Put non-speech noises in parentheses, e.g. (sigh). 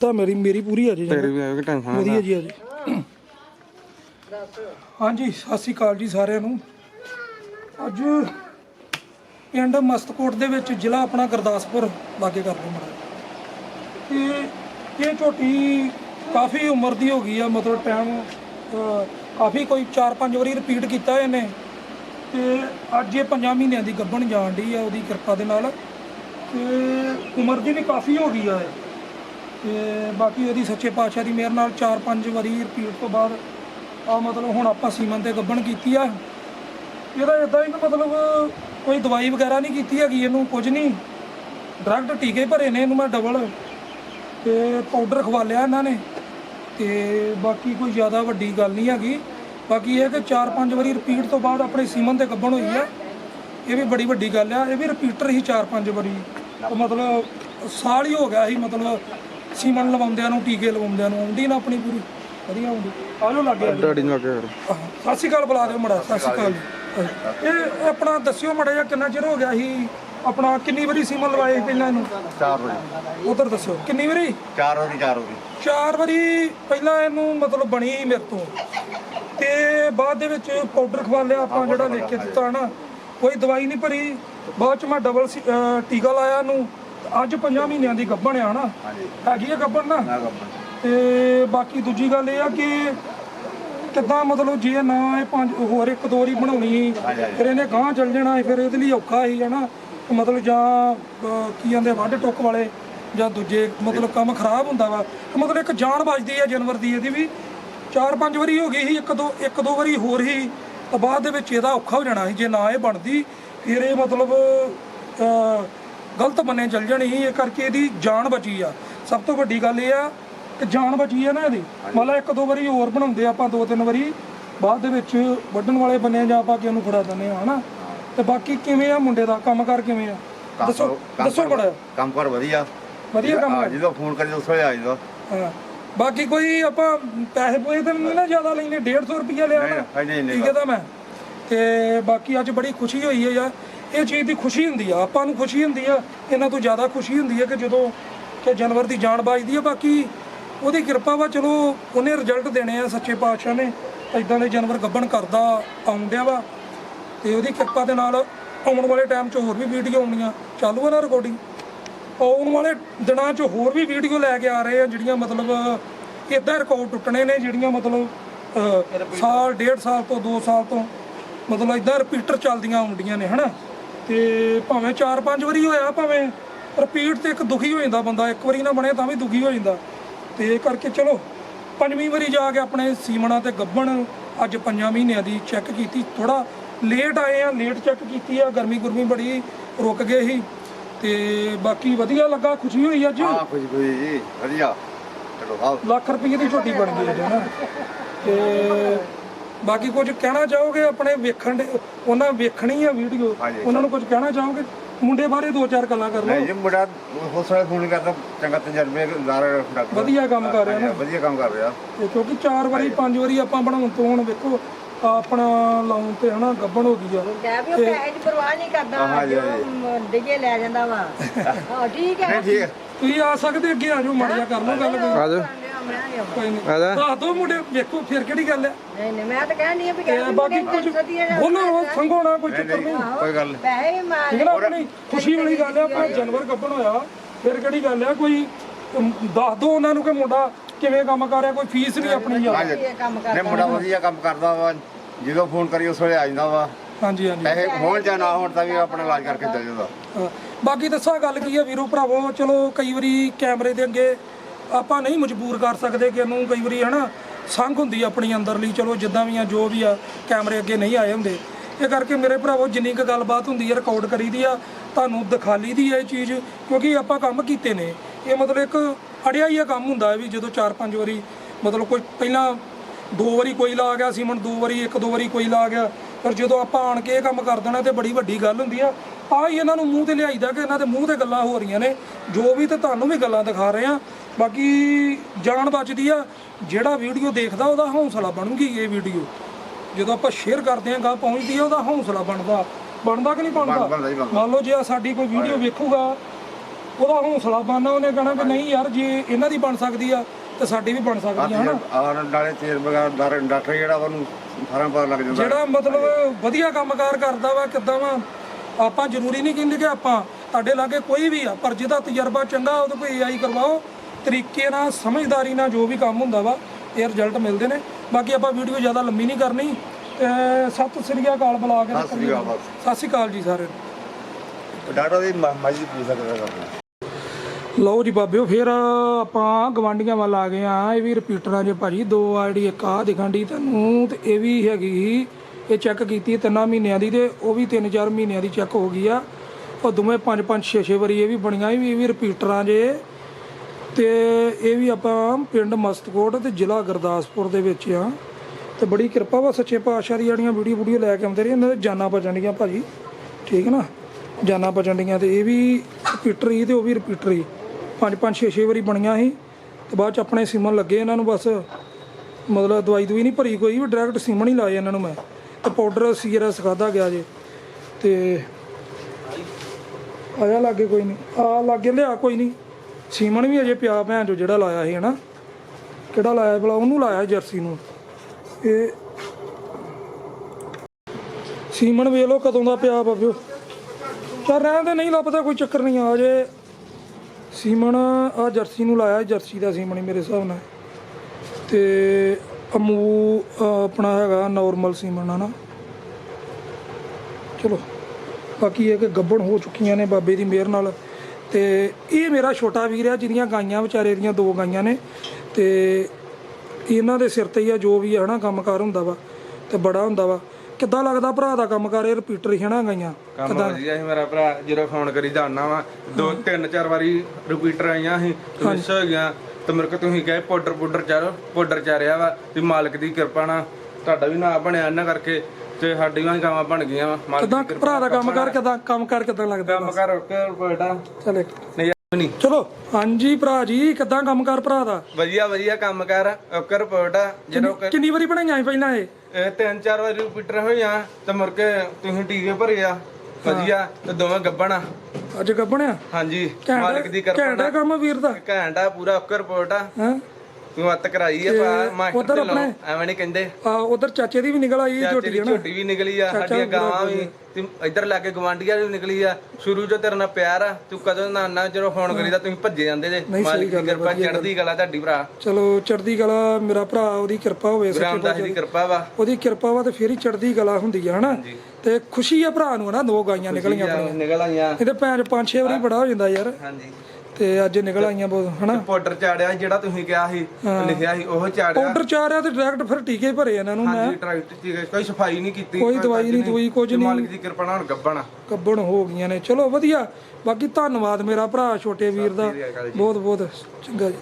ਤਾਂ ਮੇਰੀ ਮੇਰੀ ਪੂਰੀ ਆ ਜੀ ਤੇਰੀ ਵੀ ਆਵੇ ਟੈਨਸ਼ਨ ਵਧੀਆ ਜੀ ਆ ਜੀ। ਹਾਂਜੀ ਸਤਿ ਸ਼੍ਰੀ ਅਕਾਲ ਜੀ ਸਾਰਿਆਂ ਨੂੰ। ਅੱਜ ਪਿੰਡ ਮਸਤਕੋਟ ਦੇ ਵਿੱਚ ਜ਼ਿਲ੍ਹਾ ਆਪਣਾ ਗੁਰਦਾਸਪੁਰ ਲਾਗੇ ਕਰਦੇ ਮੜਾ ਤੇ ਇਹ ਝੋਟੀ ਕਾਫੀ ਉਮਰ ਦੀ ਹੋ ਗਈ ਆ ਮਤਲਬ ਟਾਈਮ ਕਾਫੀ ਕੋਈ 4-5 ਵਾਰੀ ਰਿਪੀਟ ਕੀਤਾ ਇਹਨੇ। ਤੇ ਅੱਜ ਇਹ 5 ਮਹੀਨਿਆਂ ਦੀ ਗੱਭਣ ਜਾਣ ਡਈ ਆ ਉਹਦੀ ਕਿਰਪਾ ਦੇ ਨਾਲ। ਤੇ ਉਮਰ ਦੀ ਵੀ ਕਾਫੀ ਹੋ ਗਈ ਆ ਇਹ। ਤੇ ਬਾਕੀ ਉਹਦੀ ਸੱਚੇ ਪਾਤਸ਼ਾਹ ਦੀ ਮਿਹਰ ਨਾਲ 4-5 ਵਾਰੀ ਰਿਪੀਟ ਤੋਂ ਬਾਅਦ ਆ ਮਤਲਬ ਹੁਣ ਆਪਾਂ ਸੀਮਨ ਤੇ ਗੱਬਣ ਕੀਤੀ ਆ। ਇਹਦਾ ਇਦਾਂ ਹੀ ਨਾ ਮਤਲਬ ਕੋਈ ਦਵਾਈ ਵਗੈਰਾ ਨਹੀਂ ਕੀਤੀ ਹੈਗੀ, ਇਹਨੂੰ ਕੁਝ ਨਹੀਂ। ਡਰੱਗਡ ਟੀਕੇ ਭਰੇ ਨੇ ਇਹਨੂੰ ਮੈਂ ਡਬਲ ਤੇ ਪਾਊਡਰ ਖਵਾ ਲਿਆ ਇਹਨਾਂ ਨੇ। ਤੇ ਬਾਕੀ ਕੋਈ ਜ਼ਿਆਦਾ ਵੱਡੀ ਗੱਲ ਨਹੀਂ ਹੈਗੀ। ਬਾਕੀ ਇਹ ਕਿ 4-5 ਵਾਰੀ ਰਿਪੀਟ ਤੋਂ ਬਾਅਦ ਆਪਣੇ ਸੀਮਨ ਤੇ ਗੱਬਣ ਹੋਈ ਆ। ਇਹ ਵੀ ਬੜੀ ਵੱਡੀ ਗੱਲ ਆ, ਇਹ ਵੀ ਰਿਪੀਟਰ ਹੀ 4-5 ਵਾਰੀ। ਉਹ ਮਤਲਬ ਸਾਲ ਹੀ ਹੋ ਗਿਆ ਸੀ, ਮਤਲਬ ਸੀਮਨ ਲਵਾਉਂਦਿਆਂ ਨੂੰ ਟੀਕੇ ਲਵਾਉਂਦਿਆਂ ਨੂੰ ਆਉਂਦੀ ਨਾ ਆਪਣੀ ਪੂਰੀ। ਵਧੀਆ ਆਉਂਦੀ। ਆ ਲੋ ਲੱਗੇ ਡੈਡੀ ਨੂੰ ਫਿਰ ਸਤਿ ਸ਼੍ਰੀ ਅਕਾਲ ਬੁਲਾ ਦਿਓ ਮੜਾ ਸਤਿ ਸ਼੍ਰੀ ਅਕਾਲ ਜੀ। ਇਹ ਆਪਣਾ ਦੱਸਿਓ ਮੜਾ ਜਿਹਾ ਕਿੰਨਾ ਚਿਰ ਹੋ ਗਿਆ ਸੀ? ਆਪਣਾ ਕਿੰਨੀ ਵਾਰੀ ਸੀਮਨ ਲਵਾਏ ਸੀ ਪਹਿਲਾਂ ਇਹਨੂੰ? ਚਾਰ ਵਜੇ ਉਧਰ ਦੱਸਿਓ ਕਿੰਨੀ ਵਾਰੀ? ਚਾਰ ਵਜੇ ਚਾਰ ਵਜੇ ਚਾਰ ਵਾਰੀ ਪਹਿਲਾਂ ਇਹਨੂੰ ਮਤਲਬ ਬਣੀ ਸੀ ਮੇਰੇ ਤੋਂ। ਤੇ ਬਾਅਦ ਦੇ ਵਿੱਚ ਪਾਊਡਰ ਖਵਾ ਲਿਆ ਆਪਾਂ ਜਿਹੜਾ ਲਿਖ ਕੇ ਦਿੱਤਾ ਨਾ ਕੋਈ ਦਵਾਈ ਨਹੀਂ ਭਰੀ। ਬਾਅਦ ਚ ਮੈਂ ਡਬਲ ਟੀਕਾ ਲਾਇਆ ਇਹਨੂੰ। ਅੱਜ 5 ਮਹੀਨਿਆਂ ਦੀ ਗੱਭਣ ਆ ਨਾ। ਹਾਂਜੀ। ਹੈਗੀ ਆ ਗੱਭਣ ਨਾ? ਨਾ ਤੇ ਬਾਕੀ ਦੂਜੀ ਗੱਲ ਇਹ ਆ ਕਿ ਕਿੱਦਾਂ ਮਤਲਬ ਜੇ ਨਾ ਇਹ ਪੰਜ ਹੋਰ ਇੱਕ ਦੋ ਵਾਰੀ ਬਣਾਉਣੀ ਫਿਰ ਇਹਨੇ ਗਾਂਹ ਚੱਲ ਜਾਣਾ ਸੀ, ਫਿਰ ਇਹਦੇ ਲਈ ਔਖਾ ਸੀ ਹਨਾ ਤੇ ਮਤਲਬ ਜਾਂ ਅਹ, ਕੀ ਕਹਿੰਦੇ ਵੱਢ ਟੁੱਕ ਵਾਲੇ ਜਾਂ ਦੂਜੇ ਮਤਲਬ ਕੰਮ ਖਰਾਬ ਹੁੰਦਾ ਵਾ। ਤੇ ਮਤਲਬ ਇੱਕ ਜਾਨ ਬਚਦੀ ਆ ਜਾਨਵਰ ਦੀ ਇਹਦੀ ਵੀ। ਚਾਰ ਪੰਜ ਵਾਰੀ ਹੋ ਗਈ ਸੀ ਇੱਕ ਦੋ ਇੱਕ ਦੋ ਵਾਰੀ ਹੋਰ ਹੀ ਤਾਂ ਬਾਅਦ ਦੇ ਵਿੱਚ ਇਹਦਾ ਔਖਾ ਹੋ ਜਾਣਾ ਸੀ ਜੇ ਨਾ ਇਹ ਬਣਦੀ ਫਿਰ ਇਹ ਮਤਲਬ ਅਹ, ਗਲਤ ਬੰਨੇ ਚੱਲ ਜਾਣੀ ਸੀ ਇਹ ਕਰਕੇ ਇਹਦੀ ਜਾਨ ਬਚੀ ਆ। ਸਭ ਤੋਂ ਵੱਡੀ ਗੱਲ ਇਹ ਆ ਕਿ ਜਾਨ ਬਚੀ ਆ ਨਾ ਇਹਦੀ। ਮਤਲਬ ਇੱਕ ਦੋ ਵਾਰੀ ਹੋਰ ਬਣਾਉਂਦੇ ਆਪਾਂ ਦੋ ਤਿੰਨ ਵਾਰੀ। ਬਾਅਦ ਦੇ ਵਿੱਚ ਵੱਢਣ ਵਾਲੇ ਬੰਨੇ ਜਾਂ ਆਪਾਂ ਕਿਹਨੂੰ ਫੜਾ ਦਿੰਦੇ ਆ ਹਨਾ? ਤੇ ਬਾਕੀ ਕਿਵੇਂ ਆ ਮੁੰਡੇ ਦਾ? ਕੰਮ ਕਰ ਕਿਵੇਂ ਆ? ਦੱਸੋ ਦੱਸੋ ਬੜਾ ਕੰਮ ਕਰ ਵਧੀਆ। ਵਧੀਆ ਕੰਮ ਹਾਂ, ਜਦੋਂ ਫੋਨ ਕਰੀ ਵੇਲੇ ਆ ਜਾਂਦਾ। ਹਾਂ। ਬਾਕੀ ਕੋਈ ਆਪਾਂ ਪੈਸੇ ਪੂਸੇ ਤਾਂ ਨਹੀਂ ਨਾ ਜ਼ਿਆਦਾ ਲੈਨੇ 150 ਰੁਪਈਆ ਲਿਆ ਨਾ। ਠੀਕ ਹੈ ਤਾਂ ਮੈਂ। ਤੇ ਬਾਕੀ ਅੱਜ ਬੜੀ ਖੁਸ਼ੀ ਹੋਈ ਹੈ ਯਾਰ। ਇਹ ਚੀਜ਼ ਦੀ ਖੁਸ਼ੀ ਹੁੰਦੀ ਆ ਆਪਾਂ ਨੂੰ ਖੁਸ਼ੀ ਹੁੰਦੀ ਆ ਇਹਨਾਂ ਤੋਂ ਜ਼ਿਆਦਾ ਖੁਸ਼ੀ ਹੁੰਦੀ ਹੈ ਕਿ ਜਦੋਂ ਕਿ ਜਾਨਵਰ ਦੀ ਜਾਨ ਬਾਜਦੀ ਆ ਬਾਕੀ ਉਹਦੀ ਕਿਰਪਾ ਵਾ ਚਲੋ ਉਹਨੇ ਰਿਜ਼ਲਟ ਦੇਣੇ ਆ ਸੱਚੇ ਪਾਤਸ਼ਾਹ ਨੇ ਇਦਾਂ ਦੇ ਜਾਨਵਰ ਗੱਭਣ ਕਰਦਾ ਆਉਂਦਿਆ ਵਾ ਤੇ ਉਹਦੀ ਕਿਰਪਾ ਦੇ ਨਾਲ ਆਉਣ ਵਾਲੇ ਟਾਈਮ 'ਚ ਹੋਰ ਵੀ ਵੀਡੀਓ ਆਉਣੀਆਂ ਚਾਲੂ ਆ ਨਾ ਰਿਕਾਰਡਿੰਗ ਆਉਣ ਵਾਲੇ ਦਿਨਾਂ 'ਚ ਹੋਰ ਵੀ ਵੀਡੀਓ ਲੈ ਕੇ ਆ ਰਹੇ ਆ ਜਿਹੜੀਆਂ ਮਤਲਬ ਇਦਾਂ ਰਿਕਾਰਡ ਟੁੱਟਣੇ ਨੇ ਜਿਹੜੀਆਂ ਮਤਲਬ ਸਾਲ ਡੇਢ ਸਾਲ ਤੋਂ 2 ਸਾਲ ਤੋਂ ਮਤਲਬ ਇਦਾਂ ਰਿਪੀਟਰ ਚੱਲਦੀਆਂ ਆਉਂਦੀਆਂ ਨੇ ਹਨਾ? ਤੇ ਭਾਵੇਂ 4-5 ਵਾਰੀ ਹੋਇਆ ਭਾਵੇਂ ਰਿਪੀਟ ਤੇ ਇੱਕ ਦੁਖੀ ਹੋ ਜਾਂਦਾ ਬੰਦਾ ਇੱਕ ਵਾਰੀ ਨਾ ਬਣੇ ਤਾਂ ਵੀ ਦੁਖੀ ਹੋ ਜਾਂਦਾ। ਤੇ ਇਹ ਕਰਕੇ ਚਲੋ ਪੰਜਵੀਂ ਵਾਰੀ ਜਾ ਕੇ ਆਪਣੇ ਸੀਮਣਾ ਤੇ ਗੱਬਣ ਅੱਜ ਪੰਜਾਂ ਮਹੀਨਿਆਂ ਦੀ ਚੈੱਕ ਕੀਤੀ। ਥੋੜਾ ਲੇਟ ਆਏ ਆ ਲੇਟ ਚੈੱਕ ਕੀਤੀ ਆ ਗਰਮੀ ਗੁਰਮੀ ਬੜੀ ਰੁਕ ਗਏ ਸੀ। ਤੇ ਬਾਕੀ ਵਧੀਆ ਲੱਗਾ ਖੁਸ਼ੀ ਹੋਈ ਅੱਜ? ਹਾਂ ਖੁਸ਼ ਖੁਸ਼ ਜੀ ਵਧੀਆ। ਚਲੋ ਆਓ। ਲੱਖ ਰੁਪਏ ਦੀ ਝੋਟੀ ਬਣ ਗਈ ਹੈ ਨਾ ਤੇ ਬਾਕੀ ਕੁਝ ਕਹਿਣਾ ਚਾਹੋਗੇ ਆਪਣੇ ਵੇਖਣ ਦੇ ਉਹਨਾਂ ਵੇਖਣੀ ਆ ਵੀਡੀਓ ਹਾਂਜੀ। ਉਹਨਾਂ ਨੂੰ ਕੁਝ ਕਹਿਣਾ ਚਾਹੋਗੇ? ਮੁੰਡੇ ਬਾਰੇ ਦੋ ਚਾਰ ਗੱਲਾਂ ਕਰ ਨਹੀਂ ਲਓ ਜੀ ਮੁੰਡਾ ਉਸ ਵੇਲੇ ਫੋਨ ਕਰਦਾ ਚੰਗਾ ਤਜਰਬੇਦਾਰ ਡਾਕਟਰ ਵਧੀਆ ਕੰਮ ਕਰ ਰਿਹਾ ਨਾ। ਵਧੀਆ ਕੰਮ ਕਰ ਰਿਹਾ। ਤੇ ਕਿਉਂਕਿ ਚਾਰ ਵਾਰੀ ਪੰਜ ਵਾਰੀ ਆਪਾਂ ਬਣਾਉਣ ਤੋਂ ਹੁਣ ਵੇਖੋ ਆਪਣਾ ਲਾਉਣ ਤੇ ਹਨਾ ਗੱਬਣ ਹੋ ਗਈ ਆ। ਕਹਿ ਵੀ ਉਹ ਪੈਸੇ ਦੀ ਪਰਵਾਹ ਨਹੀਂ ਕਰਦਾ ਹਾਂਜੀ, ਜੋ ਹਾਂਜੀ। ਡਿੱਗੇ ਲੈ ਜਾਂਦਾ ਵਾ। (laughs) ਹਾਂ ਠੀਕ ਹੈ। ਨਹੀਂ ਠੀਕ ਹੈ। ਤੁਸੀਂ ਆ ਸਕਦੇ ਅੱਗੇ ਆ ਜਾਓ ਮੜ ਜਾ ਕਰ ਲਓ ਗੱਲ ਕੋਈ। ਆ ਜਾ ਕੋਈ ਨਹੀਂ ਆ ਜਾ ਦੱਸ ਦੋ ਮੁੰਡੇ ਵੇਖੋ ਫਿਰ ਕਿਹੜੀ ਗੱਲ ਹੈ। ਨਹੀਂ ਨਹੀਂ ਮੈਂ ਤਾਂ ਕਹਿਣੀ ਆ ਵੀ ਕਹਿ ਬਾਕੀ ਕੁਝ ਬੋਲੋ ਸੰਗੋਣਾ ਕੋਈ ਚੱਕਰ ਨਹੀਂ ਕੋਈ ਗੱਲ ਨਹੀਂ। ਪੈਸੇ ਵੀ ਮਾਰ ਠੀਕ ਨਾ ਆਪਣੀ ਖੁਸ਼ੀ ਵਾਲੀ ਗੱਲ ਹੈ ਆਪਣਾ ਜਾਨਵਰ ਗੱਭਣ ਹੋਇਆ। ਫਿਰ ਕਿਹੜੀ ਗੱਲ ਹੈ ਕੋਈ ਦੱਸ ਦੋ ਉਹਨਾਂ ਨੂੰ ਕਿ ਮੁੰਡਾ ਕਿਵੇਂ ਕੰਮ ਕਰ ਰਿਹਾ ਕੋਈ ਫੀਸ ਨਹੀਂ ਆਪਣੀ ਆ। ਹਾਂਜੀ ਇਹ ਕੰਮ ਨਹੀਂ ਮੁੰਡਾ ਵਧੀਆ ਕੰਮ ਕਰਦਾ ਵਾ। ਜਦੋਂ ਫੋਨ ਕਰੀ ਉਸ ਵੇਲੇ ਆ ਜਾਂਦਾ ਵਾ। ਹਾਂਜੀ ਹਾਂਜੀ। ਪੈਸੇ ਹੋਣ ਜਾਂ ਨਾ ਹੋਣ ਤਾਂ ਵੀ ਆਪਣਾ ਇਲਾਜ ਕਰਕੇ ਚੱਲ ਜਾਂਦਾ। ਬਾਕੀ ਦੱਸਾਂ ਗੱਲ ਕੀ ਹੈ ਵੀਰੋ ਭਰਾਵੋ ਚਲੋ ਕਈ ਵਾਰੀ ਕੈਮਰੇ ਦੇ ਅੱਗੇ ਆਪਾਂ ਨਹੀਂ ਮਜਬੂਰ ਕਰ ਸਕਦੇ ਕਿ ਇਹਨੂੰ ਕਈ ਵਾਰੀ ਹਨਾ ਸੰਗ ਹੁੰਦੀ ਆ ਆਪਣੀ ਅੰਦਰਲੀ ਚਲੋ ਜਿੱਦਾਂ ਵੀ ਆ, ਜੋ ਵੀ ਆ, ਕੈਮਰੇ ਅੱਗੇ ਨਹੀਂ ਆਏ ਹੁੰਦੇ। ਇਹ ਕਰਕੇ ਮੇਰੇ ਭਰਾਵੋ, ਜਿੰਨੀ ਕੁ ਗੱਲਬਾਤ ਹੁੰਦੀ ਹੈ ਰਿਕਾਰਡ ਕਰੀਦੀ ਆ, ਤੁਹਾਨੂੰ ਦਿਖਾਲੀ ਦੀ ਆ ਇਹ ਚੀਜ਼, ਕਿਉਂਕਿ ਆਪਾਂ ਕੰਮ ਕੀਤੇ ਨੇ। ਇਹ ਮਤਲਬ ਇੱਕ ਅੜਿਆ ਹੀ ਆ ਕੰਮ ਹੁੰਦਾ ਵੀ ਜਦੋਂ 4-5 ਵਾਰੀ, ਮਤਲਬ ਕੋਈ ਪਹਿਲਾਂ ਦੋ ਵਾਰੀ ਕੋਈ ਲਾ ਗਿਆ, ਸੀਮਨ ਦੋ ਵਾਰੀ, ਇੱਕ ਦੋ ਵਾਰੀ ਕੋਈ ਲਾ ਗਿਆ, ਪਰ ਜਦੋਂ ਆਪਾਂ ਆਣ ਕੇ ਇਹ ਕੰਮ ਕਰ ਦੇਣਾ ਤੇ ਬੜੀ ਵੱਡੀ ਗੱਲ ਹੁੰਦੀ ਆ। ਆ ਹੀ ਇਹਨਾਂ ਨੂੰ ਮੂੰਹ ਤੇ ਲਿਆਈਦਾ ਕਿ ਇਹਨਾਂ ਦੇ ਮੂੰਹ ਤੇ ਗੱਲਾਂ ਹੋ ਰਹੀਆਂ ਨੇ। ਜੋ ਵੀ ਤੇ ਤੁਹਾਨੂੰ ਵੀ ਗੱਲਾਂ ਦਿਖਾ ਰਹੇ ਆ ਬਾਕੀ ਜਾਨ ਬਚਦੀ ਆ ਜਿਹੜਾ ਵੀਡੀਓ ਦੇਖਦਾ ਉਹਦਾ ਹੌਸਲਾ ਬਣੂਗੀ ਇਹ ਵੀਡੀਓ। ਜਦੋਂ ਆਪਾਂ ਸ਼ੇਅਰ ਕਰਦੇ ਆਂ ਗਾ ਪਹੁੰਚਦੀ ਆ ਉਹਦਾ ਹੌਸਲਾ ਬਣਦਾ। ਬਣਦਾ ਕਿ ਨਹੀਂ ਬਣਦਾ? ਜੀ, ਬਣਦਾ ਬਣਦਾ। ਮੰਨ ਲਓ ਜੇ ਆਹ ਸਾਡੀ ਕੋਈ ਵੀਡੀਓ ਵੇਖੂਗਾ ਉਹਦਾ ਹੌਸਲਾ ਬਣਨਾ ਉਹਨੇ ਕਹਣਾ ਕਿ ਨਹੀਂ ਯਾਰ ਜੇ ਇਹਨਾਂ ਦੀ ਬਣ ਸਕਦੀ ਆ ਤੇ ਸਾਡੀ ਵੀ ਬਣ ਸਕਦੀ ਆ ਹਨਾ? ਆਹ ਨਾਲੇ ਤੇਰ ਬਗਾਰ ਡਾਕਟਰ ਜਿਹੜਾ ਉਹਨੂੰ ਫਾਰਮ ਪਾ ਲੱਗ ਜਾਂਦਾ। ਜਿਹੜਾ ਮਤਲਬ ਵਧੀਆ ਕੰਮਕਾਰ ਕਰਦਾ ਵਾ ਕਿੱਦਾਂ ਵਾ ਆਪਾਂ ਜ਼ਰੂਰੀ ਨਹੀਂ ਕਹਿੰਦੇ ਕਿ ਆਪਾਂ ਤੁਹਾਡੇ ਲਾਗੇ ਕੋਈ ਵੀ ਆ ਪਰ ਜਿਹਦਾ ਤਜਰਬਾ ਚੰਗਾ ਉਹਦੇ ਕੋਈ ਏਆਈ ਕਰਵਾਓ ਤਰੀਕੇ ਨਾਲ ਸਮਝਦਾਰੀ ਨਾਲ ਜੋ ਵੀ ਕੰਮ ਹੁੰਦਾ ਵਾ ਇਹ ਰਿਜ਼ਲਟ ਮਿਲਦੇ ਨੇ। ਬਾਕੀ ਆਪਾਂ ਵੀਡੀਓ ਜ਼ਿਆਦਾ ਲੰਮੀ ਨਹੀਂ ਕਰਨੀ। ਸਤਿ ਸ੍ਰੀ ਅਕਾਲ ਬੁਲਾ ਕੇ ਸਤਿ ਸ੍ਰੀ ਅਕਾਲ ਬਸ। ਸਤਿ ਸ੍ਰੀ ਅਕਾਲ ਜੀ ਸਾਰਿਆਂ ਨੂੰ। ਡਾਕਟਰ ਦੀ ਮਾਜੀ ਸਕਦਾ ਕਰਨਾ ਲਓ ਜੀ ਬਾਬਿਓ ਫਿਰ ਆਪਾਂ ਗਵਾਂਡੀਆਂ ਵੱਲ ਆ ਗਏ ਆ ਇਹ ਵੀ ਰਿਪੀਟਰਾਂ ਜੇ ਭਾਜੀ ਦੋ ਆਈਡੀ ਇੱਕ ਆ ਦਿਖਾਂਡੀ ਤੁਹਾਨੂੰ ਤੇ ਇਹ ਵੀ ਹੈਗੀ ਇਹ ਚੈੱਕ ਕੀਤੀ ਤਿੰਨਾਂ ਮਹੀਨਿਆਂ ਦੀ ਤੇ ਉਹ ਵੀ 3-4 ਮਹੀਨਿਆਂ ਦੀ ਚੈੱਕ ਹੋ ਗਈ ਆ। ਉਹ ਦੋਵੇਂ 5-5 6-6 ਵਾਰੀ ਇਹ ਵੀ ਬਣੀਆਂ ਇਹ ਵੀ ਰਿਪੀਟਰਾਂ ਜੇ। ਤੇ ਇਹ ਵੀ ਆਪਾਂ ਪਿੰਡ ਮਸਤਕੋਟ ਤੇ ਜ਼ਿਲ੍ਹਾ ਗੁਰਦਾਸਪੁਰ ਦੇ ਵਿੱਚ ਆ। ਤੇ ਬੜੀ ਕਿਰਪਾ ਵਾ ਸੱਚੇ ਪਾਤਸ਼ਾਹ ਦੀ ਜਿਹੜੀਆਂ ਵੀਡੀਓ ਵੀਡੀਓ ਲੈ ਕੇ ਆਉਂਦੇ ਰਹੇ, ਇਹਨਾਂ ਦੇ ਜਾਨਾਂ ਬਚਣਗੀਆਂ ਭਾਜੀ। ਠੀਕ ਨਾ? ਜਾਨਾਂ ਬਚਣਗੀਆਂ ਤੇ ਇਹ ਵੀ ਰਿਪੀਟਰ ਹੀ ਤੇ ਉਹ ਵੀ ਰਿਪੀਟਰ ਹੀ ਪੰਜ ਪੰਜ, ਛੇ ਛੇ ਵਾਰੀ ਬਣੀਆਂ ਸੀ। ਤੇ ਬਾਅਦ ਚ ਆਪਣੇ ਸੀਮਨ ਲੱਗੇ ਇਹਨਾਂ ਨੂੰ ਬਸ। ਮਤਲਬ ਦਵਾਈ ਦਵਾਈ ਨਹੀਂ ਭਰੀ ਕੋਈ ਵੀ ਡਾਇਰੈਕਟ ਸੀਮਨ ਹੀ ਲਾਏ ਇਹਨਾਂ ਨੂੰ ਮੈਂ। ਤੇ ਪਾਊਡਰ ਸੀਰਸ ਖਾਦਾ ਗਿਆ ਜੇ। ਤੇ ਆਇਆ ਲਾਗੇ ਕੋਈ ਨਹੀਂ। ਆ ਲਾਗੇ ਲਿਆ ਕੋਈ ਨਹੀਂ। ਸੀਮਨ ਵੀ ਅਜੇ ਪਿਆ ਭੈਣ ਜੋ ਜਿਹੜਾ ਲਾਇਆ ਸੀ ਹਨਾ। ਕਿਹੜਾ ਲਾਇਆ ਭਲਾ, ਉਹਨੂੰ ਲਾਇਆ ਜਰਸੀ ਨੂੰ। ਇਹ ਸੀਮਨ ਵੇਖ ਲਓ ਕਦੋਂ ਦਾ ਪਿਆ ਬਾਬਿਓ। ਚੱਲ ਰਹਿਣ ਦੇ ਨਹੀਂ ਲੱਭਦਾ, ਕੋਈ ਚੱਕਰ ਨਹੀਂ ਆ ਜੇ। ਸੀਮਨ ਆ ਜਰਸੀ ਨੂੰ ਲਾਇਆ ਜਰਸੀ ਦਾ ਸੀਮਨ ਹੀ ਮੇਰੇ ਹਿਸਾਬ ਨਾਲ। ਤੇ ਅਮੂ ਆਪਣਾ ਹੈਗਾ ਨਾਰਮਲ ਸੀਮਨ, ਹਨਾ। ਚਲੋ, ਬਾਕੀ ਇਹ ਕਿ ਗੱਬਣ ਹੋ ਚੁੱਕੀਆਂ ਨੇ ਬਾਬੇ ਦੀ ਮਿਹਰ ਨਾਲ। ਤੇ ਇਹ ਮੇਰਾ ਛੋਟਾ ਵੀਰ ਆ ਜਿਹਦੀਆਂ ਗਾਈਆਂ ਵਿਚਾਰੇ ਦੀਆਂ ਦੋ ਗਾਈਆਂ ਨੇ ਤੇ ਇਹਨਾਂ ਦੇ ਸਿਰ ਤੇ ਹੀ ਆ ਜੋ ਵੀ ਹੈ ਹਨਾ ਕੰਮਕਾਰ ਹੁੰਦਾ ਵਾ ਤੇ ਬੜਾ ਹੁੰਦਾ ਵਾ। ਕਿੱਦਾਂ ਲੱਗਦਾ ਭਰਾ ਦਾ ਕੰਮਕਾਰ ਇਹ ਰਿਪੀਟਰ ਹੀ ਹਨਾ ਗਾਈਆਂ? ਕੰਮ ਵਧੀਆ ਸੀ ਮੇਰਾ ਭਰਾ ਜਦੋਂ ਫੋਨ ਕਰੀ ਜਾਣਾ ਵਾ ਦੋ ਤਿੰਨ ਚਾਰ ਵਾਰੀ ਰਿਪੀਟਰ ਆਈਆਂ ਸੀ ਮਿਸ ਹੋ ਗਿਆ। ਤੇ ਮੇਰੇ ਕੋ ਤੁਸੀਂ ਕਹੇ ਪਾਊਡਰ ਪਾਊਡਰ ਚਾਰੋ ਪਾਊਡਰ ਚਾਰਿਆ ਵਾ ਤੇ ਮਾਲਕ ਦੀ ਕਿਰਪਾ ਨਾਲ ਤੁਹਾਡਾ ਵੀ ਨਾਂ ਬਣਿਆ ਇਹਨਾਂ ਕਰਕੇ ਤੇ ਸਾਡੀਆਂ ਵੀ ਗਾਵਾਂ ਬਣ ਗਈਆਂ। ਮਾਲਕ ਕਿੱਦਾਂ ਕਿਰਪਾ ਭਰਾ ਦਾ ਕੰਮਕਾਰ ਕਿੱਦਾਂ? ਕੰਮਕਾਰ ਕਿੱਦਾਂ ਲੱਗਦਾ ਕੰਮ ਕਰ ਓਕੇ ਬੇਟਾ। ਚਲੇ ਨਹੀਂ ਨਹੀਂ। ਚਲੋ ਹਾਂਜੀ ਭਰਾ ਜੀ ਕਿੱਦਾਂ ਕੰਮਕਾਰ ਭਰਾ ਦਾ? ਵਧੀਆ ਵਧੀਆ ਕੰਮ ਕਰ। ਓਕੇ ਰਿਪੋਰਟ ਆ ਜਦੋਂ ਕਿ- ਕਿੰਨੀ ਵਾਰੀ ਬਣਾਈਆਂ ਸੀ ਪਹਿਲਾਂ ਇਹ? ਇਹ ਤਿੰਨ ਚਾਰ ਵਾਰੀ ਰਿਪੀਟਰ ਹੋਈਆਂ ਤੇ ਮੁੜ ਕੇ ਤੁਸੀਂ ਟੀਕੇ ਭਰੇ ਆ ਵਧੀਆ ਤੇ ਦੋਵੇਂ ਗੱਬਣ ਆ। ਅੱਜ ਗੱਬਣਿਆ ਹਾਂਜੀ ਮਾਲਕ ਦੀ ਕਿਰਪਾ ਘੈਂਟਾ ਕੰਮ ਵੀਰ ਦਾ? ਘੈਂਟਾ ਪੂਰਾ ਓਕੇ ਰਿਪੋਰਟ ਆ। ਹਾਂ। ਤੂੰ ਅੱਤ ਕਰਾਈ ਆ ਪਾ ਮਾਸਟਰ ਉੱਧਰ ਆਪਣੇ- ਐਵੇਂ ਨਹੀਂ ਕਹਿੰਦੇ। ਆ ਉਧਰ ਚਾਚੇ ਦੀ ਵੀ ਨਿਕਲ ਆਈ ਝੋਟੀ ਦੀ ਹਨਾ ਝੋਟੀ ਵੀ ਨਿਕਲੀ ਆ ਸਾਡੀਆਂ ਗਾਵਾਂ ਵੀ। ਤੇ ਇੱਧਰ ਲੈ ਕੇ ਗਵਾਂਡੀਆਂ ਵੀ ਨਿਕਲੀ ਆ। ਸ਼ੁਰੂ ਤੋਂ ਤੇਰੇ ਨਾਲ ਪਿਆਰ ਆ ਤੂੰ ਕਦੋਂ ਨਾ ਨਾ ਜਦੋਂ ਫੋਨ ਕਰੀਦਾ ਤੁਸੀਂ ਭੱਜੇ ਜਾਂਦੇ ਜੇ। ਮਾਲਕ ਦੀ ਕਿਰਪਾ ਚੜ੍ਹਦੀ ਕਲਾ ਤੁਹਾਡੀ ਭਰਾ। ਚਲੋ ਚੜਦੀ ਕਲਾ ਮੇਰਾ ਭਰਾ ਉਹਦੀ ਕਿਰਪਾ ਹੋਵੇ ਸੱਚੇ ਰਾਮਦਾਸ ਦੀ ਕਿਰਪਾ ਵਾ। ਉਹਦੀ ਕਿਰਪਾ ਵਾ ਤੇ ਫੇਰ ਹੀ ਚੜਦੀ ਕਲਾ ਹੁੰਦੀ ਆ ਹਨਾ? ਤੇ ਖੁਸ਼ੀ ਆ ਭਰਾ ਨੂੰ ਹਨਾ? ਦੋ ਗਾਈਆਂ ਨਿਕਲੀਆਂ ਆਪਣੀਆਂ ਨਿਕਲ ਆਈਆਂ। ਇਹਦੇ ਭੈਣ ਚ ਪੰਜ ਛੇ ਵਾਰੀ ਬੜਾ ਹੋ ਜਾਂਦਾ ਯਾਰ। ਹਾਂਜੀ। ਤੇ ਅੱਜ ਨਿਕਲ ਆਈਆਂ ਬਹੁਤ ਹਨਾ? ਪਾਊਡਰ ਚਾੜਿਆ ਜਿਹੜਾ ਤੁਸੀਂ ਕਿਹਾ ਸੀ ਲਿਖਿਆ ਸੀ ਉਹ ਚਾੜਿਆ। ਪਾਊਡਰ ਚਾਰਿਆ ਤੇ ਡਾਇਰੈਕਟ ਫਿਰ ਟੀਕੇ ਭਰੇ ਇਹਨਾਂ ਨੂੰ ਮੈਂ। ਹਾਂਜੀ ਟਰੈਕਟਰ ਚ ਕੋਈ ਸਫ਼ਾਈ ਨਹੀਂ ਕੀਤੀ ਕੋਈ ਦਵਾਈ ਨਹੀਂ ਦਵਾਈ ਕੁਝ ਨਹੀਂ। ਮਾਲਕ ਦੀ ਕਿਰਪਾ ਨਾਲ ਗੱਬਣ। ਕੱਬਣ ਹੋ ਗਈਆਂ ਨੇ। ਚਲੋ ਵਧੀਆ। ਬਾਕੀ ਧੰਨਵਾਦ ਮੇਰਾ ਭਰਾ ਛੋਟੇ ਵੀਰ ਦਾ। ਬਹੁਤ ਬਹੁਤ ਚੰਗਾ ਜੀ।